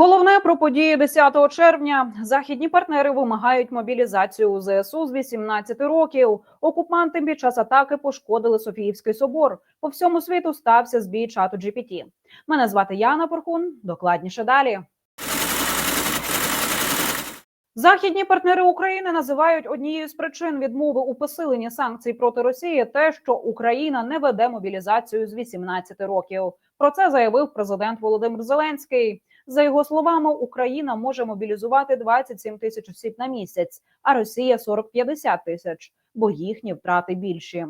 Головне про події 10 червня. Західні партнери вимагають мобілізацію ЗСУ з 18 років. Окупанти під час атаки пошкодили Софіївський собор. По всьому світу стався збій чату GPT. Мене звати Яна Порхун. Докладніше далі. Західні партнери України називають однією з причин відмови у посиленні санкцій проти Росії те, що Україна не веде мобілізацію з 18 років. Про це заявив президент Володимир Зеленський. За його словами, Україна може мобілізувати 27 тисяч осіб на місяць, а Росія 40-50 тисяч, бо їхні втрати більші.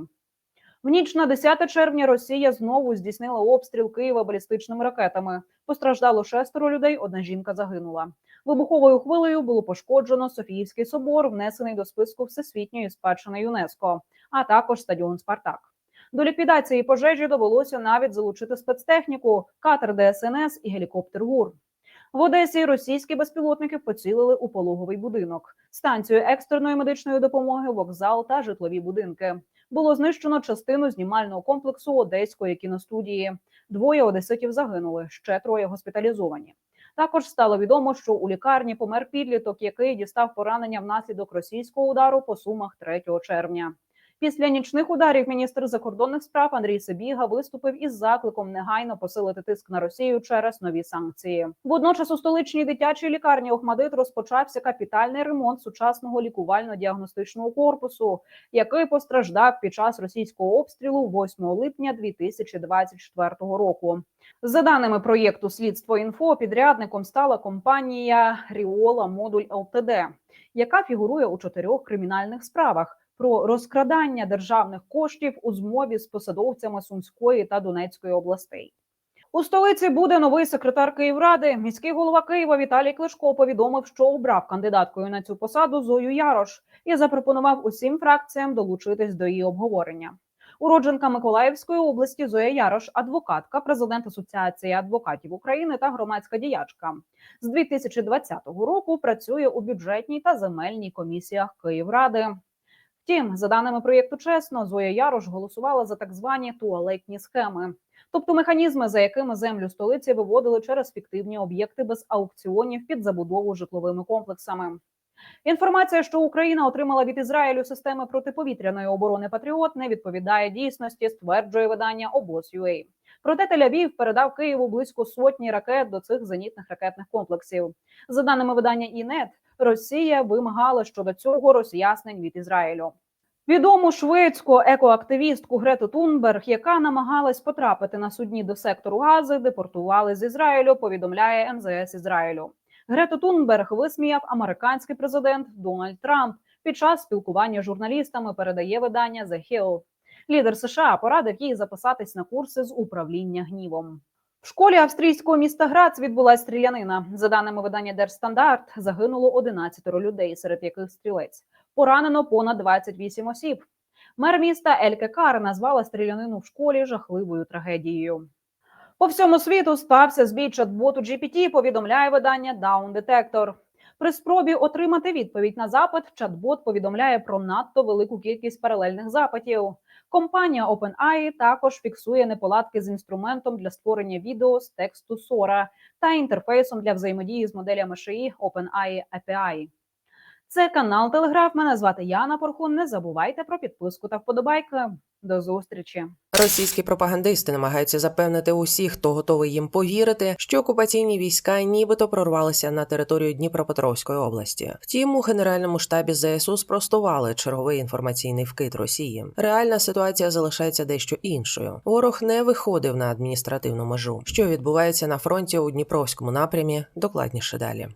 В ніч на 10 червня Росія знову здійснила обстріл Києва балістичними ракетами. Постраждало шестеро людей. Одна жінка загинула. Вибуховою хвилею було пошкоджено Софіївський собор, внесений до списку всесвітньої спадщини ЮНЕСКо, а також стадіон Спартак. До ліквідації пожежі довелося навіть залучити спецтехніку, катер ДСНС і гелікоптер ГУР. В Одесі російські безпілотники поцілили у пологовий будинок, станцію екстреної медичної допомоги, вокзал та житлові будинки. Було знищено частину знімального комплексу Одеської кіностудії. Двоє одеситів загинули, ще троє госпіталізовані. Також стало відомо, що у лікарні помер підліток, який дістав поранення внаслідок російського удару по сумах 3 червня. Після нічних ударів міністр закордонних справ Андрій Сибіга виступив із закликом негайно посилити тиск на Росію через нові санкції. Водночас у столичній дитячій лікарні Охмадит розпочався капітальний ремонт сучасного лікувально-діагностичного корпусу, який постраждав під час російського обстрілу 8 липня 2024 року. За даними проєкту Слідство інфо підрядником стала компанія Ріола Модуль ЛТД, яка фігурує у чотирьох кримінальних справах про розкрадання державних коштів у змові з посадовцями Сумської та Донецької областей. У столиці буде новий секретар Київради. Міський голова Києва Віталій Кличко повідомив, що обрав кандидаткою на цю посаду Зою Ярош і запропонував усім фракціям долучитись до її обговорення. Уродженка Миколаївської області Зоя Ярош, адвокатка, президент Асоціації адвокатів України та громадська діячка. З 2020 року працює у бюджетній та земельній комісіях Київради. Втім, за даними проєкту чесно, Зоя Ярош голосувала за так звані туалетні схеми, тобто механізми, за якими землю столиці виводили через фіктивні об'єкти без аукціонів під забудову житловими комплексами. Інформація, що Україна отримала від Ізраїлю системи протиповітряної оборони Патріот, не відповідає дійсності, стверджує видання обоз.ua. Проте Тель-Авів передав Києву близько сотні ракет до цих зенітних ракетних комплексів. За даними видання ІНЕТ, Росія вимагала щодо цього роз'яснень від Ізраїлю. Відому шведську екоактивістку Грету Тунберг, яка намагалась потрапити на судні до сектору Гази, депортували з Ізраїлю. Повідомляє МЗС Ізраїлю. Грету Тунберг висміяв американський президент Дональд Трамп під час спілкування з журналістами. Передає видання The Hill. Лідер США порадив їй записатись на курси з управління гнівом. В школі австрійського міста Грац відбулася стрілянина. За даними видання Держстандарт, загинуло 11 людей, серед яких стрілець. Поранено понад 28 осіб. Мер міста Ельке Кар назвала стрілянину в школі жахливою трагедією. По всьому світу стався збій чат-боту GPT, повідомляє видання Down Detector. При спробі отримати відповідь на запит, чат-бот повідомляє про надто велику кількість паралельних запитів. Компанія OpenAI також фіксує неполадки з інструментом для створення відео з тексту Сора та інтерфейсом для взаємодії з моделями шиї OpenAI API. Це канал Телеграф. Мене звати Яна Порхун. Не забувайте про підписку та вподобайки. До зустрічі. Російські пропагандисти намагаються запевнити усіх, хто готовий їм повірити, що окупаційні війська нібито прорвалися на територію Дніпропетровської області. Втім, у генеральному штабі ЗСУ спростували черговий інформаційний вкид Росії. Реальна ситуація залишається дещо іншою. Ворог не виходив на адміністративну межу. Що відбувається на фронті у Дніпровському напрямі, докладніше далі.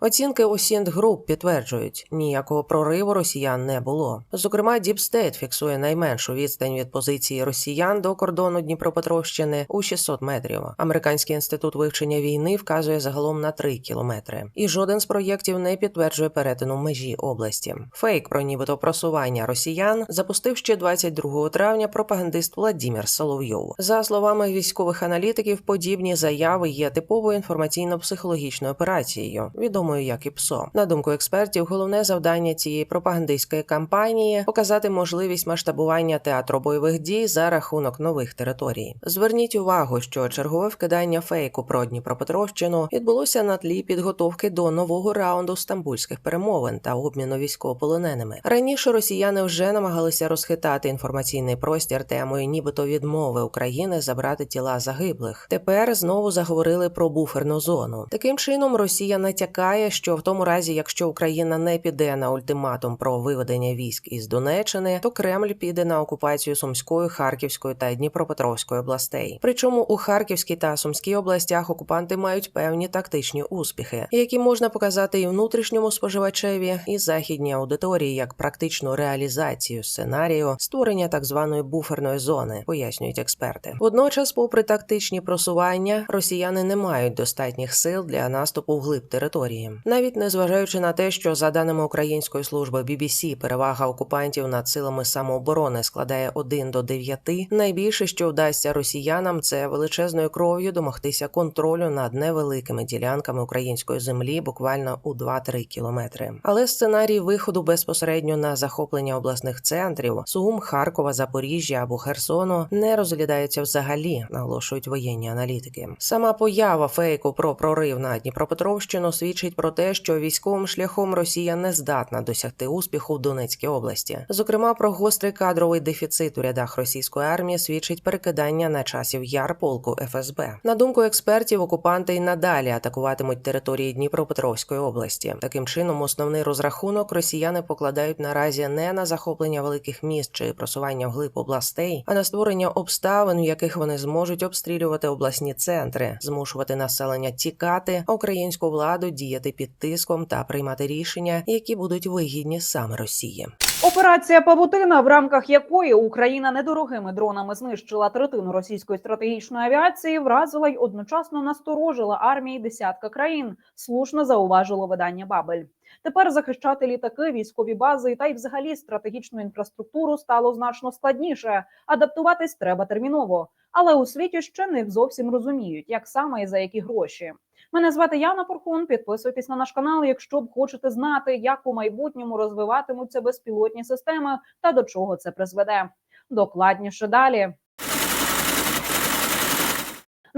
Оцінки Осінт Груп підтверджують, ніякого прориву росіян не було. Зокрема, State фіксує найменшу відстань від позиції росіян до кордону Дніпропетровщини у 600 метрів. Американський інститут вивчення війни вказує загалом на 3 кілометри. І жоден з проєктів не підтверджує перетину межі області. Фейк про нібито просування росіян запустив ще 22 травня пропагандист Владімір Соловйов. За словами військових аналітиків, подібні заяви є типовою інформаційно-психологічною операцією. Відомо знайомою, як і ПСО. На думку експертів, головне завдання цієї пропагандистської кампанії показати можливість масштабування театру бойових дій за рахунок нових територій. Зверніть увагу, що чергове вкидання фейку про Дніпропетровщину відбулося на тлі підготовки до нового раунду стамбульських перемовин та обміну військовополоненими. Раніше росіяни вже намагалися розхитати інформаційний простір темою, нібито відмови України забрати тіла загиблих. Тепер знову заговорили про буферну зону. Таким чином, Росія натякає, що в тому разі, якщо Україна не піде на ультиматум про виведення військ із Донеччини, то Кремль піде на окупацію Сумської, Харківської та Дніпропетровської областей. Причому у Харківській та Сумській областях окупанти мають певні тактичні успіхи, які можна показати і внутрішньому споживачеві, і західній аудиторії як практичну реалізацію сценарію створення так званої буферної зони, пояснюють експерти. Водночас, попри тактичні просування, росіяни не мають достатніх сил для наступу вглиб території, навіть незважаючи на те, що за даними української служби BBC, перевага окупантів над силами самооборони складає 1 до 9, найбільше, що вдасться росіянам, це величезною кров'ю домогтися контролю над невеликими ділянками української землі, буквально у 2-3 кілометри. Але сценарій виходу безпосередньо на захоплення обласних центрів Сум, Харкова, Запоріжжя або Херсону не розглядається взагалі, наголошують воєнні аналітики. Сама поява фейку про прорив на Дніпропетровщину свідчить про те, що військовим шляхом Росія не здатна досягти успіху в Донецькій області. Зокрема, про гострий кадровий дефіцит у рядах російської армії свідчить перекидання на часів яр полку ФСБ. На думку експертів, окупанти й надалі атакуватимуть території Дніпропетровської області. Таким чином, основний розрахунок росіяни покладають наразі не на захоплення великих міст чи просування вглиб областей, а на створення обставин, в яких вони зможуть обстрілювати обласні центри, змушувати населення тікати, а українську владу діяти під тиском та приймати рішення, які будуть вигідні саме Росії. Операція Павутина, в рамках якої Україна недорогими дронами знищила третину російської стратегічної авіації, вразила й одночасно насторожила армії десятка країн. Слушно зауважило видання Бабель. Тепер захищати літаки, військові бази та й взагалі стратегічну інфраструктуру стало значно складніше. Адаптуватись треба терміново, але у світі ще не зовсім розуміють, як саме і за які гроші. Мене звати Яна Порхун. Підписуйтесь на наш канал, якщо б хочете знати, як у майбутньому розвиватимуться безпілотні системи та до чого це призведе. Докладніше далі.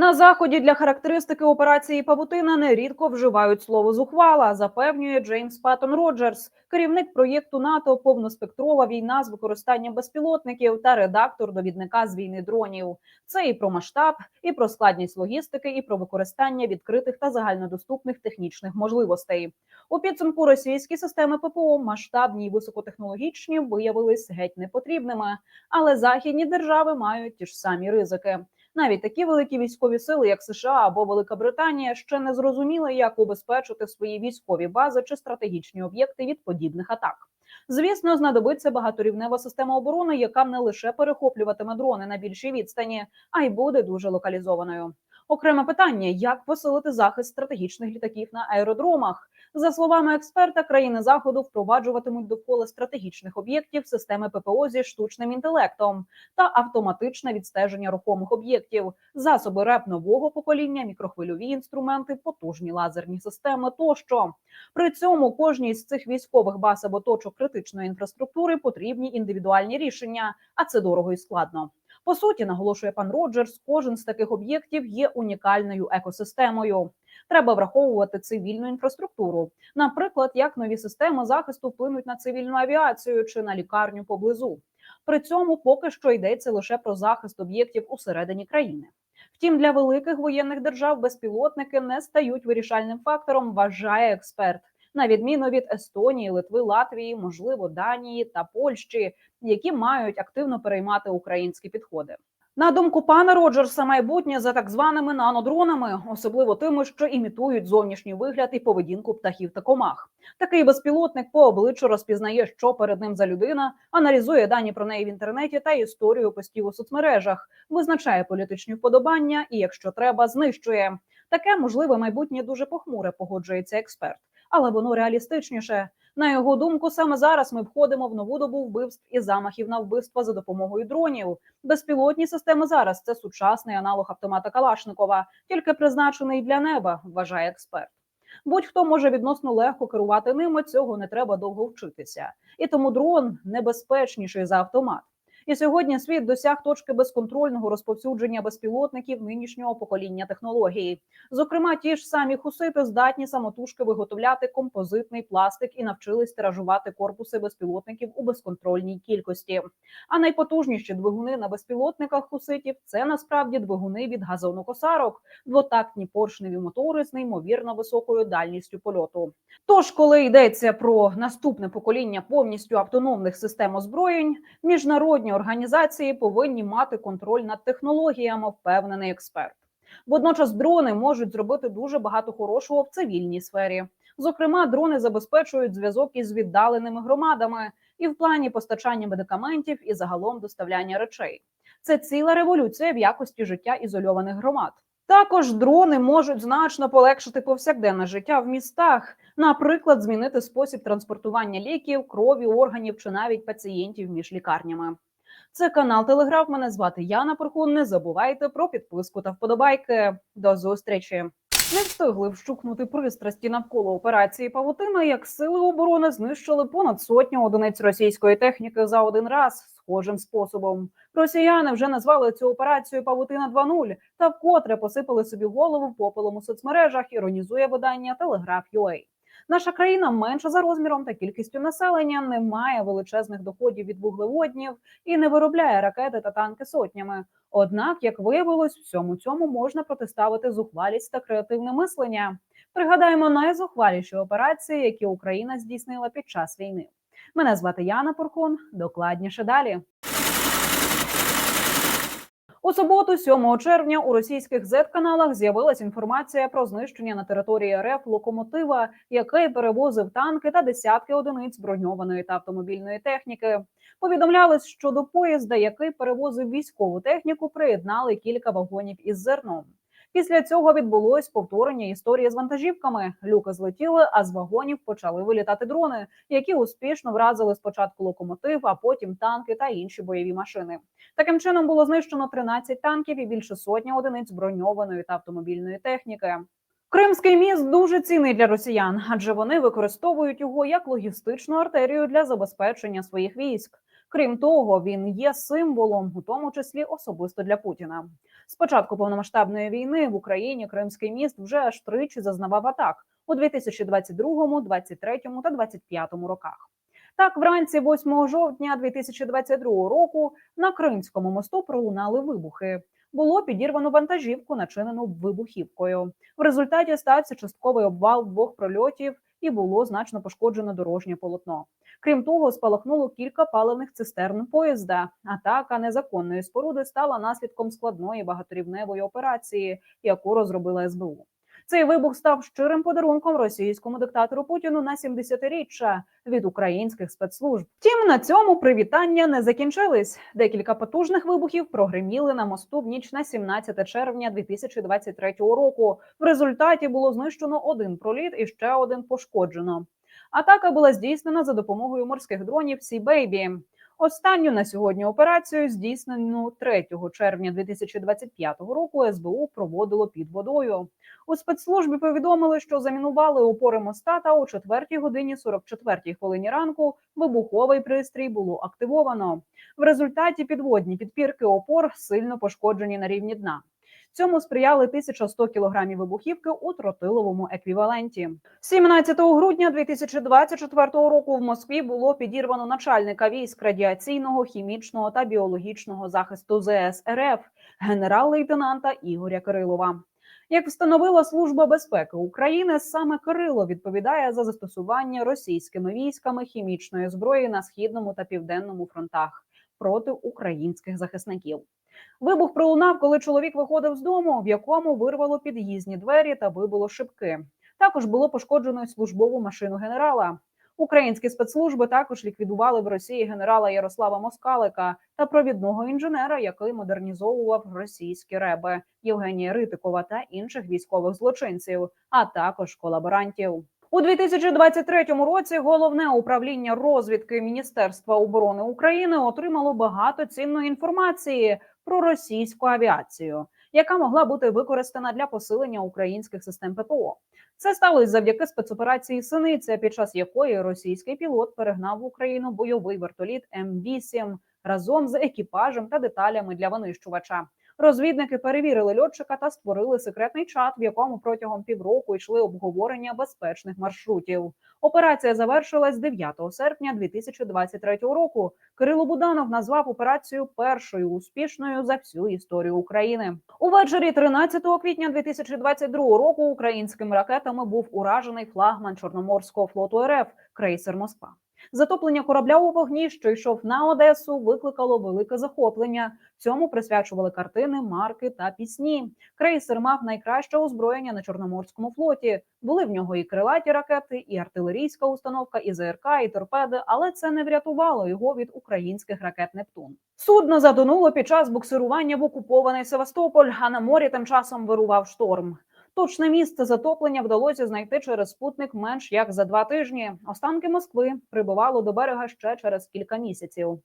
На заході для характеристики операції Павутина нерідко вживають слово зухвала, запевнює Джеймс Паттон Роджерс, керівник проєкту НАТО Повноспектрова війна з використанням безпілотників та редактор довідника з війни дронів. Це і про масштаб, і про складність логістики, і про використання відкритих та загальнодоступних технічних можливостей. У підсумку російські системи ППО масштабні і високотехнологічні виявились геть непотрібними, але західні держави мають ті ж самі ризики. Навіть такі великі військові сили, як США або Велика Британія, ще не зрозуміли, як убезпечити свої військові бази чи стратегічні об'єкти від подібних атак. Звісно, знадобиться багаторівнева система оборони, яка не лише перехоплюватиме дрони на більшій відстані, а й буде дуже локалізованою. Окреме питання: як посилити захист стратегічних літаків на аеродромах? За словами експерта, країни заходу впроваджуватимуть довкола стратегічних об'єктів системи ППО зі штучним інтелектом та автоматичне відстеження рухомих об'єктів, засоби РЕП нового покоління, мікрохвильові інструменти, потужні лазерні системи тощо. При цьому кожній з цих військових баз або точок критичної інфраструктури потрібні індивідуальні рішення, а це дорого і складно. По суті, наголошує пан Роджерс, кожен з таких об'єктів є унікальною екосистемою. Треба враховувати цивільну інфраструктуру, наприклад, як нові системи захисту вплинуть на цивільну авіацію чи на лікарню поблизу. При цьому поки що йдеться лише про захист об'єктів усередині країни. Втім, для великих воєнних держав безпілотники не стають вирішальним фактором, вважає експерт. На відміну від Естонії, Литви, Латвії, можливо, Данії та Польщі, які мають активно переймати українські підходи. На думку пана Роджерса, майбутнє за так званими нанодронами, особливо тими, що імітують зовнішній вигляд і поведінку птахів та комах. Такий безпілотник по обличчю розпізнає, що перед ним за людина, аналізує дані про неї в інтернеті та історію постів у соцмережах, визначає політичні вподобання і, якщо треба, знищує. Таке можливе майбутнє дуже похмуре, погоджується експерт, але воно реалістичніше. На його думку, саме зараз ми входимо в нову добу вбивств і замахів на вбивства за допомогою дронів. Безпілотні системи зараз це сучасний аналог автомата Калашникова, тільки призначений для неба, вважає експерт. Будь-хто може відносно легко керувати ними. Цього не треба довго вчитися, і тому дрон небезпечніший за автомат. І сьогодні світ досяг точки безконтрольного розповсюдження безпілотників нинішнього покоління технології. Зокрема, ті ж самі хусити здатні самотужки виготовляти композитний пластик і навчились тиражувати корпуси безпілотників у безконтрольній кількості. А найпотужніші двигуни на безпілотниках хуситів це насправді двигуни від газонокосарок, двотактні поршневі мотори з неймовірно високою дальністю польоту. Тож, коли йдеться про наступне покоління повністю автономних систем озброєнь, міжнародні організації повинні мати контроль над технологіями, впевнений експерт. Водночас дрони можуть зробити дуже багато хорошого в цивільній сфері. Зокрема, дрони забезпечують зв'язок із віддаленими громадами і в плані постачання медикаментів і загалом доставляння речей. Це ціла революція в якості життя ізольованих громад. Також дрони можуть значно полегшити повсякденне життя в містах, наприклад, змінити спосіб транспортування ліків, крові, органів чи навіть пацієнтів між лікарнями. Це канал Телеграф. Мене звати Яна Перхун. Не забувайте про підписку та вподобайки. До зустрічі. Не встигли вщукнути пристрасті навколо операції Павутина, як сили оборони знищили понад сотню одиниць російської техніки за один раз схожим способом. Росіяни вже назвали цю операцію Павутина 2.0 та вкотре посипали собі голову попелом у соцмережах. Іронізує видання Телеграф.ua. Наша країна менша за розміром та кількістю населення, не має величезних доходів від вуглеводнів і не виробляє ракети та танки сотнями. Однак, як виявилось, всьому цьому можна протиставити зухвалість та креативне мислення. Пригадаємо найзухваліші операції, які Україна здійснила під час війни. Мене звати Яна Порхун. Докладніше далі. У суботу, 7 червня, у російських Z-каналах з'явилася інформація про знищення на території РФ локомотива, який перевозив танки та десятки одиниць броньованої та автомобільної техніки. Повідомлялось, що до поїзда, який перевозив військову техніку, приєднали кілька вагонів із зерном. Після цього відбулось повторення історії з вантажівками. Люки злетіли, а з вагонів почали вилітати дрони, які успішно вразили спочатку локомотив, а потім танки та інші бойові машини. Таким чином було знищено 13 танків і більше сотні одиниць броньованої та автомобільної техніки. Кримський міст дуже цінний для росіян, адже вони використовують його як логістичну артерію для забезпечення своїх військ. Крім того, він є символом, у тому числі особисто для Путіна. З початку повномасштабної війни в Україні Кримський міст вже аж тричі зазнавав атак у 2022, 23 та 25 роках. Так, вранці 8 жовтня 2022 року на Кримському мосту пролунали вибухи. Було підірвано вантажівку, начинену вибухівкою. В результаті стався частковий обвал двох прольотів і було значно пошкоджено дорожнє полотно. Крім того, спалахнуло кілька паливних цистерн поїзда. Атака незаконної споруди стала наслідком складної багаторівневої операції, яку розробила СБУ. Цей вибух став щирим подарунком російському диктатору Путіну на 70-річчя від українських спецслужб. Втім, на цьому привітання не закінчились. Декілька потужних вибухів прогреміли на мосту в ніч на 17 червня 2023 року. В результаті було знищено один проліт і ще один пошкоджено. Атака була здійснена за допомогою морських дронів Baby. Останню на сьогодні операцію, здійснену 3 червня 2025 року, СБУ проводило під водою. У спецслужбі повідомили, що замінували опори моста та о 4 годині 44 хвилині ранку вибуховий пристрій було активовано. В результаті підводні підпірки опор сильно пошкоджені на рівні дна. Цьому сприяли 1100 кілограмів вибухівки у тротиловому еквіваленті. 17 грудня 2024 року в Москві було підірвано начальника військ радіаційного, хімічного та біологічного захисту ЗС РФ генерал-лейтенанта Ігоря Кирилова. Як встановила служба безпеки України, саме Кирило відповідає за застосування російськими військами хімічної зброї на східному та південному фронтах проти українських захисників. Вибух пролунав, коли чоловік виходив з дому, в якому вирвало під'їзні двері та вибило шибки. Також було пошкоджено службову машину генерала. Українські спецслужби також ліквідували в Росії генерала Ярослава Москалика та провідного інженера, який модернізовував російські реби Євгенія Ритикова та інших військових злочинців, а також колаборантів. У 2023 році головне управління розвідки Міністерства оборони України отримало багато цінної інформації про російську авіацію. яка могла бути використана для посилення українських систем ППО. Це сталося завдяки спецоперації Синиця, під час якої російський пілот перегнав в Україну бойовий вертоліт М8 разом з екіпажем та деталями для винищувача. Розвідники перевірили льотчика та створили секретний чат, в якому протягом півроку йшли обговорення безпечних маршрутів. Операція завершилась 9 серпня 2023 року. Кирило Буданов назвав операцію першою успішною за всю історію України. Увечері 13 квітня 2022 року українськими ракетами був уражений флагман Чорноморського флоту РФ крейсер Москва. Затоплення корабля у вогні, що йшов на Одесу, викликало велике захоплення. Цьому присвячували картини, марки та пісні. Крейсер мав найкраще озброєння на Чорноморському флоті. Були в нього і крилаті ракети, і артилерійська установка, і ЗРК, і торпеди, але це не врятувало його від українських ракет Нептун. Судно затонуло під час буксирування в окупований Севастополь, а на морі тим часом вирував шторм. Точне місце затоплення вдалося знайти через спутник менш як за два тижні. Останки Москви прибувало до берега ще через кілька місяців.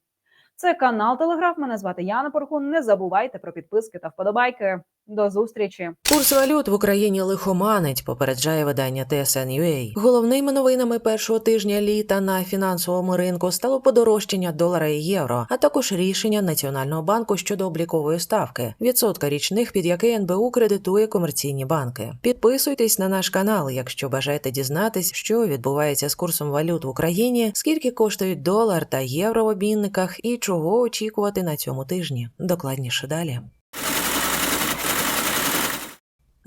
Це канал Телеграф. Мене звати Яна Порхун. Не забувайте про підписки та вподобайки. До зустрічі. Курс валют в Україні лихоманить, попереджає видання TSN.ua. Головними новинами першого тижня літа на фінансовому ринку стало подорожчання долара і євро, а також рішення Національного банку щодо облікової ставки, відсотка річних, під який НБУ кредитує комерційні банки. Підписуйтесь на наш канал, якщо бажаєте дізнатись, що відбувається з курсом валют в Україні, скільки коштують долар та євро в обмінниках і чого очікувати на цьому тижні. Докладніше далі.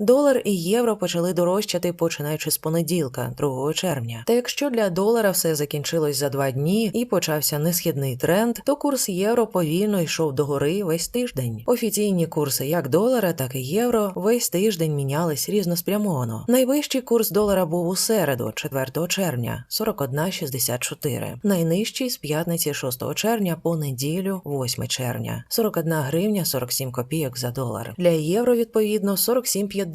Долар і євро почали дорожчати починаючи з понеділка, 2 червня. Та якщо для долара все закінчилось за два дні і почався несхідний тренд, то курс євро повільно йшов догори весь тиждень. Офіційні курси як долара, так і євро весь тиждень мінялись різноспрямовано. Найвищий курс долара був у середу, 4 червня, 41,64. Найнижчий з п'ятниці 6 червня по неділю, 8 червня, 41 гривня 47 копійок за долар. Для євро відповідно 47,50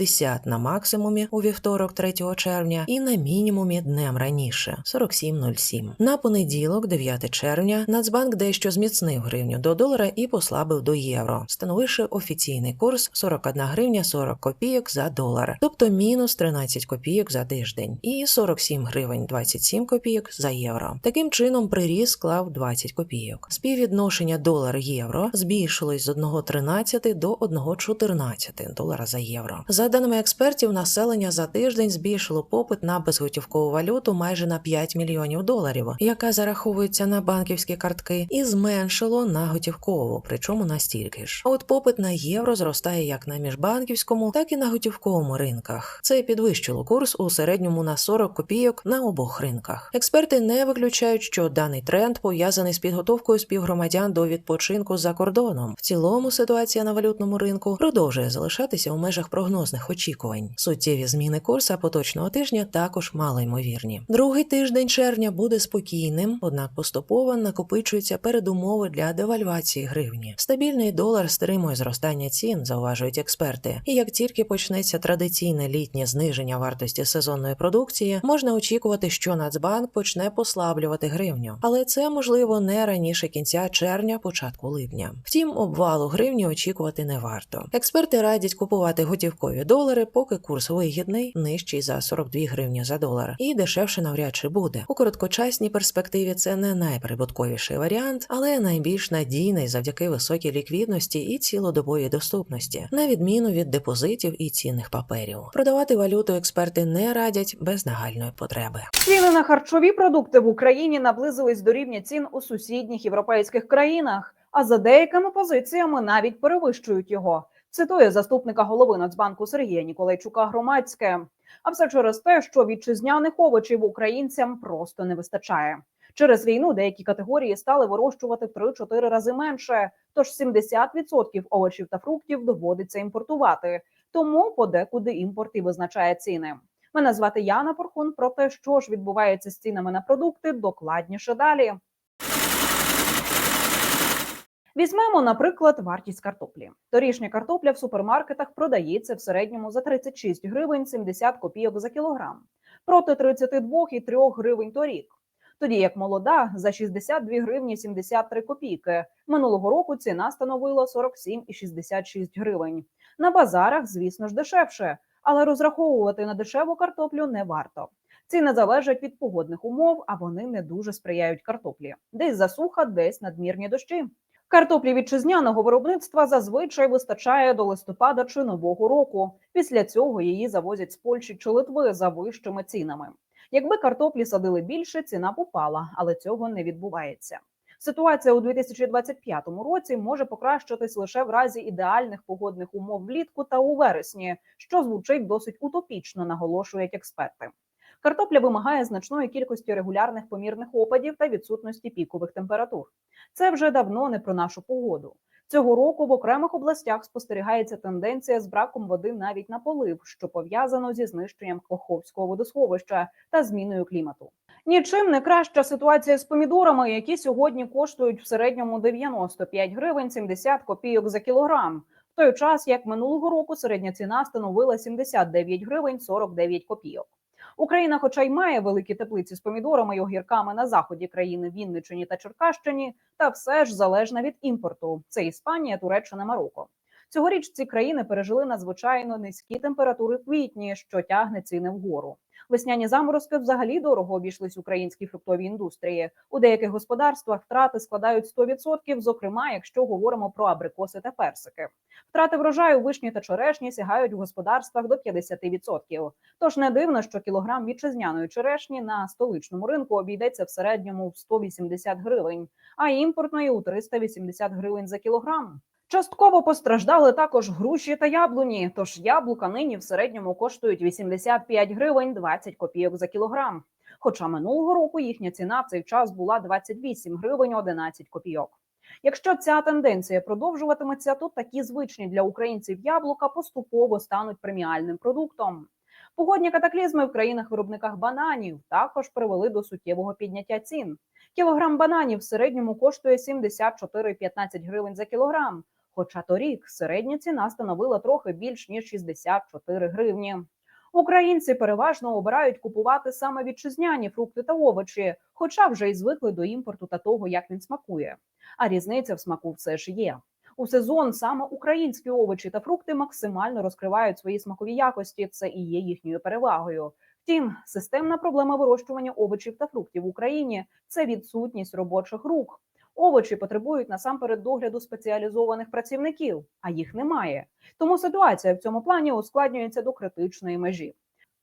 на максимумі у вівторок 3 червня і на мінімумі днем раніше 47,07. На понеділок, 9 червня, Нацбанк дещо зміцнив гривню до долара і послабив до євро, становивши офіційний курс 41 гривня 40 копійок за долар, тобто мінус 13 копійок за тиждень, і 47 гривень 27 копійок за євро. Таким чином, приріст склав 20 копійок. Співвідношення долар-євро збільшилось з 1,13 до 1,14 долара за євро. За даними експертів, населення за тиждень збільшило попит на безготівкову валюту майже на 5 мільйонів доларів, яка зараховується на банківські картки, і зменшило на готівкову, причому настільки ж. От попит на євро зростає як на міжбанківському, так і на готівковому ринках. Це підвищило курс у середньому на 40 копійок на обох ринках. Експерти не виключають, що даний тренд пов'язаний з підготовкою співгромадян до відпочинку за кордоном. В цілому ситуація на валютному ринку продовжує залишатися у межах прогнозних очікувань. Суттєві зміни курсу поточного тижня також мало ймовірні. Другий тиждень червня буде спокійним, однак поступово накопичуються передумови для девальвації гривні. Стабільний долар стримує зростання цін, зауважують експерти. І як тільки почнеться традиційне літнє зниження вартості сезонної продукції, можна очікувати, що Нацбанк почне послаблювати гривню, але це можливо не раніше кінця червня, початку липня. Втім, обвалу гривні очікувати не варто. Експерти радять купувати готівкові долари, поки курс вигідний, нижчий за 42 гривні за долар, і дешевше навряд чи буде. У короткочасній перспективі це не найприбутковіший варіант, але найбільш надійний завдяки високій ліквідності і цілодобовій доступності, на відміну від депозитів і цінних паперів. Продавати валюту експерти не радять без нагальної потреби. Ціни на харчові продукти в Україні наблизились до рівня цін у сусідніх європейських країнах, а за деякими позиціями навіть перевищують його. Цитує заступника голови Нацбанку Сергія Ніколайчука громадське. А все через те, що вітчизняних овочів українцям просто не вистачає. Через війну деякі категорії стали вирощувати в 3-4 рази менше. Тож 70% овочів та фруктів доводиться імпортувати. Тому подекуди імпорт і визначає ціни. Мене звати Яна Порхун. Про те, що ж відбувається з цінами на продукти, докладніше далі. Візьмемо, наприклад, вартість картоплі. Торішня картопля в супермаркетах продається в середньому за 36 гривень 70 копійок за кілограм, проти 32,3 гривень торік. Тоді як молода за 62 гривні 73 копійки. Минулого року ціна становила 47,66 гривень. На базарах, звісно ж, дешевше, але розраховувати на дешеву картоплю не варто. Ціни залежать від погодних умов, а вони не дуже сприяють картоплі. Десь засуха, десь надмірні дощі. Картоплі вітчизняного виробництва зазвичай вистачає до листопада чи нового року. Після цього її завозять з Польщі чи Литви за вищими цінами. Якби картоплі садили більше, ціна б упала, але цього не відбувається. Ситуація у 2025 році може покращитись лише в разі ідеальних погодних умов влітку та у вересні, що звучить досить утопічно, наголошують експерти. Картопля вимагає значної кількості регулярних помірних опадів та відсутності пікових температур. Це вже давно не про нашу погоду. Цього року в окремих областях спостерігається тенденція з браком води навіть на полив, що пов'язано зі знищенням Коховського водосховища та зміною клімату. Нічим не краща ситуація з помідорами, які сьогодні коштують в середньому 95 гривень 70 копійок за кілограм. В той час, як минулого року, середня ціна становила 79 гривень 49 копійок. Україна, хоча й має великі теплиці з помідорами й огірками на заході країни Вінниччині та Черкащині, та все ж залежна від імпорту. Це Іспанія, Туреччина, Марокко. Цьогоріч ці країни пережили надзвичайно низькі температури в квітні, що тягне ціни вгору. Весняні заморозки взагалі дорого обійшлись українській фруктовій індустрії. У деяких господарствах втрати складають 100%, зокрема, якщо говоримо про абрикоси та персики. Втрати врожаю вишні та черешні сягають в господарствах до 50%. Тож не дивно, що кілограм вітчизняної черешні на столичному ринку обійдеться в середньому в 180 гривень, а імпортної у 380 гривень за кілограм. Частково постраждали також груші та яблуні. Тож яблука нині в середньому коштують 85 гривень 20 копійок за кілограм. Хоча минулого року їхня ціна в цей час була 28 гривень 11 копійок. Якщо ця тенденція продовжуватиметься, то такі звичні для українців яблука поступово стануть преміальним продуктом. Погодні катаклізми в країнах-виробниках бананів також привели до суттєвого підняття цін. Кілограм бананів в середньому коштує 74,15 гривень за кілограм. Хоча торік середня ціна становила трохи більш ніж 64 гривні. Українці переважно обирають купувати саме вітчизняні фрукти та овочі, хоча вже й звикли до імпорту та того, як він смакує. А різниця в смаку все ж є. У сезон саме українські овочі та фрукти максимально розкривають свої смакові якості. Це і є їхньою перевагою. Втім, системна проблема вирощування овочів та фруктів в Україні це відсутність робочих рук. Овочі потребують насамперед догляду спеціалізованих працівників, а їх немає. Тому ситуація в цьому плані ускладнюється до критичної межі.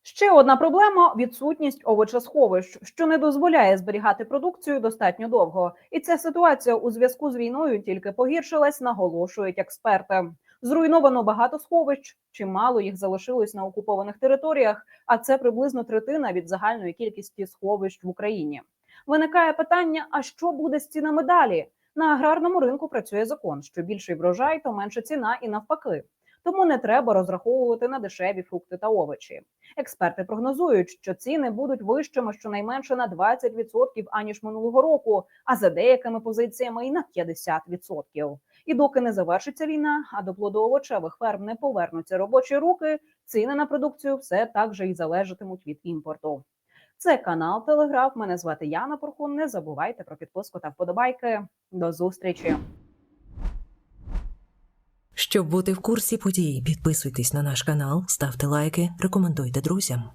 Ще одна проблема відсутність овочесховищ, що не дозволяє зберігати продукцію достатньо довго. І ця ситуація у зв'язку з війною тільки погіршилась, наголошують експерти. Зруйновано багато сховищ, чимало їх залишилось на окупованих територіях, а це приблизно третина від загальної кількості сховищ в Україні. Виникає питання: а що буде з цінами далі? На аграрному ринку працює закон: що більший врожай, то менша ціна, і навпаки. Тому не треба розраховувати на дешеві фрукти та овочі. Експерти прогнозують, що ціни будуть вищими щонайменше на 20% аніж минулого року, а за деякими позиціями і на 50%. І доки не завершиться війна, а до плодоовочевих ферм не повернуться робочі руки, ціни на продукцію все так же і залежатимуть від імпорту. Це канал Телеграф. Мене звати Яна Порхун. Не забувайте про підписку та вподобайки. До зустрічі. Щоб бути в курсі подій, підписуйтесь на наш канал, ставте лайки, рекомендуйте друзям.